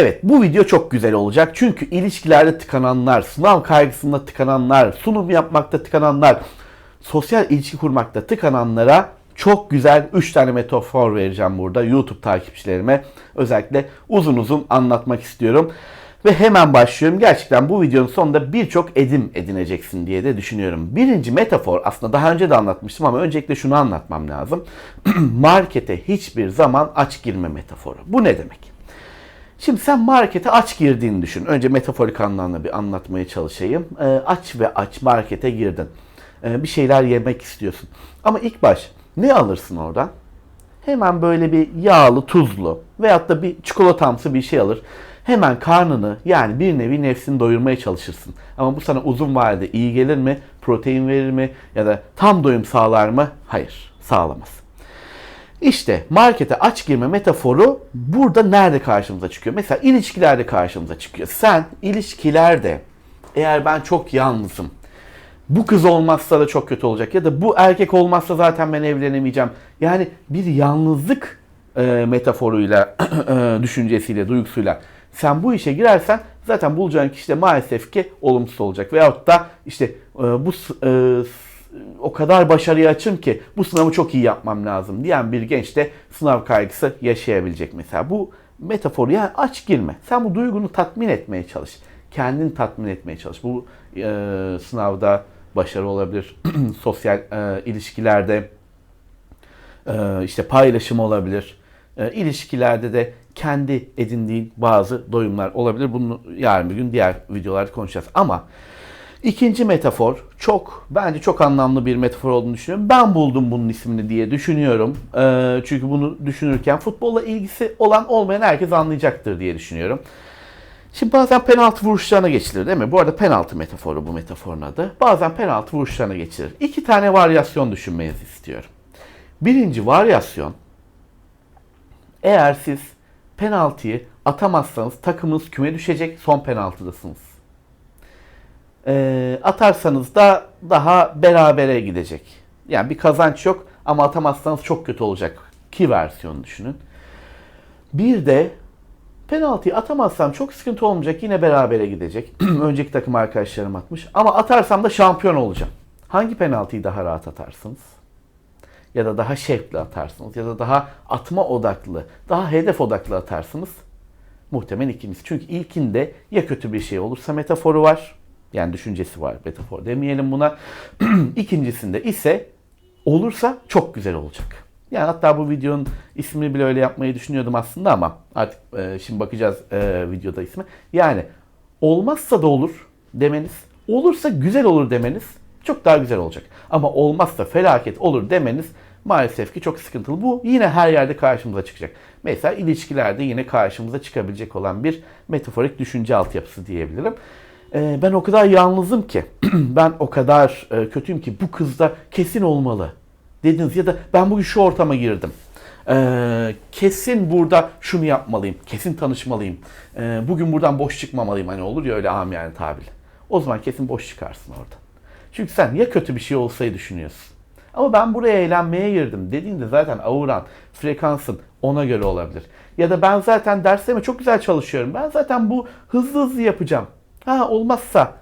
Evet bu video çok güzel olacak. Çünkü ilişkilerde tıkananlar, sınav kaygısında tıkananlar, sunum yapmakta tıkananlar, sosyal ilişki kurmakta tıkananlara çok güzel 3 tane metafor vereceğim burada YouTube takipçilerime. Özellikle uzun uzun anlatmak istiyorum. Ve hemen başlıyorum. Gerçekten bu videonun sonunda birçok edim edineceksin diye de düşünüyorum. Birinci metafor aslında daha önce de anlatmıştım ama öncelikle şunu anlatmam lazım. Markete hiçbir zaman aç girme metaforu. Bu ne demek? Şimdi sen markete aç girdiğini düşün. Önce metaforik anlamda bir anlatmaya çalışayım. Ee, aç ve aç markete girdin. Ee, bir şeyler yemek istiyorsun. Ama ilk baş ne alırsın oradan? Hemen böyle bir yağlı, tuzlu veyahut da bir çikolatamsı bir şey alır. Hemen karnını yani bir nevi nefsini doyurmaya çalışırsın. Ama bu sana uzun vadede iyi gelir mi? Protein verir mi? Ya da tam doyum sağlar mı? Hayır, sağlamaz. İşte markete aç girme metaforu burada nerede karşımıza çıkıyor? Mesela ilişkilerde karşımıza çıkıyor. Sen ilişkilerde eğer ben çok yalnızım, bu kız olmazsa da çok kötü olacak ya da bu erkek olmazsa zaten ben evlenemeyeceğim. Yani bir yalnızlık e, metaforuyla, e, düşüncesiyle, duygusuyla sen bu işe girersen zaten bulacağın kişi de maalesef ki olumsuz olacak. Veyahut da işte e, bu e, o kadar başarıya açım ki bu sınavı çok iyi yapmam lazım diyen bir genç de sınav kaygısı yaşayabilecek mesela. Bu metaforu yani aç girme. Sen bu duygunu tatmin etmeye çalış. Kendini tatmin etmeye çalış. Bu e, sınavda başarı olabilir. Sosyal e, ilişkilerde e, işte paylaşım olabilir. E, ilişkilerde de kendi edindiğin bazı doyumlar olabilir. Bunu yarın bir gün diğer videolarda konuşacağız. Ama ikinci metafor çok bence çok anlamlı bir metafor olduğunu düşünüyorum. Ben buldum bunun ismini diye düşünüyorum. E, çünkü bunu düşünürken futbolla ilgisi olan olmayan herkes anlayacaktır diye düşünüyorum. Şimdi bazen penaltı vuruşlarına geçilir değil mi? Bu arada penaltı metaforu bu metaforun adı. Bazen penaltı vuruşlarına geçilir. İki tane varyasyon düşünmenizi istiyorum. Birinci varyasyon eğer siz penaltıyı atamazsanız takımınız küme düşecek son penaltıdasınız. Ee, atarsanız da daha berabere gidecek. Yani bir kazanç yok ama atamazsanız çok kötü olacak. Ki versiyonu düşünün. Bir de penaltıyı atamazsam çok sıkıntı olmayacak. Yine berabere gidecek. Önceki takım arkadaşlarım atmış. Ama atarsam da şampiyon olacağım. Hangi penaltıyı daha rahat atarsınız? Ya da daha şevkli atarsınız. Ya da daha atma odaklı, daha hedef odaklı atarsınız. Muhtemelen ikincisi. Çünkü ilkinde ya kötü bir şey olursa metaforu var. Yani düşüncesi var metafor demeyelim buna. İkincisinde ise olursa çok güzel olacak. Yani hatta bu videonun ismini bile öyle yapmayı düşünüyordum aslında ama artık e, şimdi bakacağız e, videoda ismi. Yani olmazsa da olur demeniz, olursa güzel olur demeniz çok daha güzel olacak. Ama olmazsa felaket olur demeniz maalesef ki çok sıkıntılı. Bu yine her yerde karşımıza çıkacak. Mesela ilişkilerde yine karşımıza çıkabilecek olan bir metaforik düşünce altyapısı diyebilirim. E, ben o kadar yalnızım ki, ben o kadar e, kötüyüm ki bu kızda kesin olmalı dediniz ya da ben bugün şu ortama girdim. Ee, kesin burada şunu yapmalıyım. Kesin tanışmalıyım. Ee, bugün buradan boş çıkmamalıyım. Hani olur ya öyle amiyane tabirle. O zaman kesin boş çıkarsın oradan. Çünkü sen ya kötü bir şey olsaydı düşünüyorsun. Ama ben buraya eğlenmeye girdim dediğinde zaten auran, frekansın ona göre olabilir. Ya da ben zaten derslerime çok güzel çalışıyorum. Ben zaten bu hızlı hızlı yapacağım. Ha olmazsa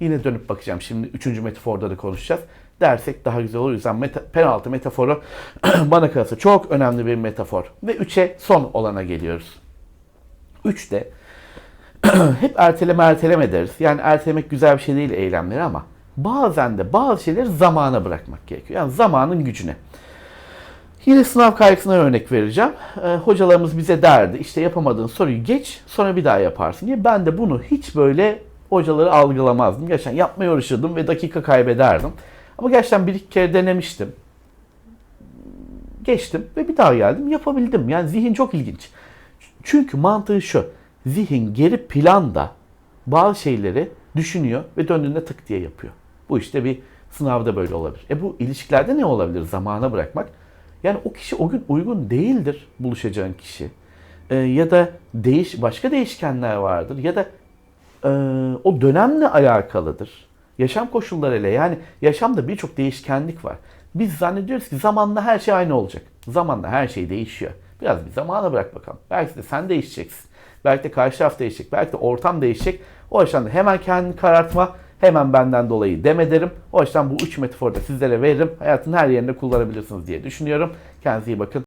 yine dönüp bakacağım. Şimdi üçüncü metaforda da konuşacağız dersek daha güzel olur. O yüzden meta, penaltı metaforu bana kalırsa çok önemli bir metafor. Ve 3'e son olana geliyoruz. 3'te hep erteleme erteleme deriz. Yani ertelemek güzel bir şey değil eylemleri ama bazen de bazı şeyleri zamana bırakmak gerekiyor. Yani zamanın gücüne. Yine sınav kaygısına örnek vereceğim. Ee, hocalarımız bize derdi işte yapamadığın soruyu geç sonra bir daha yaparsın diye. Ben de bunu hiç böyle hocaları algılamazdım. Gerçekten yapmaya uğraşırdım ve dakika kaybederdim. Ama gerçekten bir iki kere denemiştim. Geçtim ve bir daha geldim. Yapabildim. Yani zihin çok ilginç. Çünkü mantığı şu. Zihin geri planda bazı şeyleri düşünüyor ve döndüğünde tık diye yapıyor. Bu işte bir sınavda böyle olabilir. E bu ilişkilerde ne olabilir? Zamana bırakmak. Yani o kişi o gün uygun değildir buluşacağın kişi. E, ya da değiş başka değişkenler vardır ya da e, o dönemle alakalıdır. Yaşam koşullarıyla yani yaşamda birçok değişkenlik var. Biz zannediyoruz ki zamanla her şey aynı olacak. Zamanla her şey değişiyor. Biraz bir zamana bırak bakalım. Belki de sen değişeceksin. Belki de karşı taraf değişecek. Belki de ortam değişecek. O yüzden de hemen kendini karartma. Hemen benden dolayı deme derim. O yüzden bu üç metaforu da sizlere veririm. Hayatın her yerinde kullanabilirsiniz diye düşünüyorum. Kendinize iyi bakın.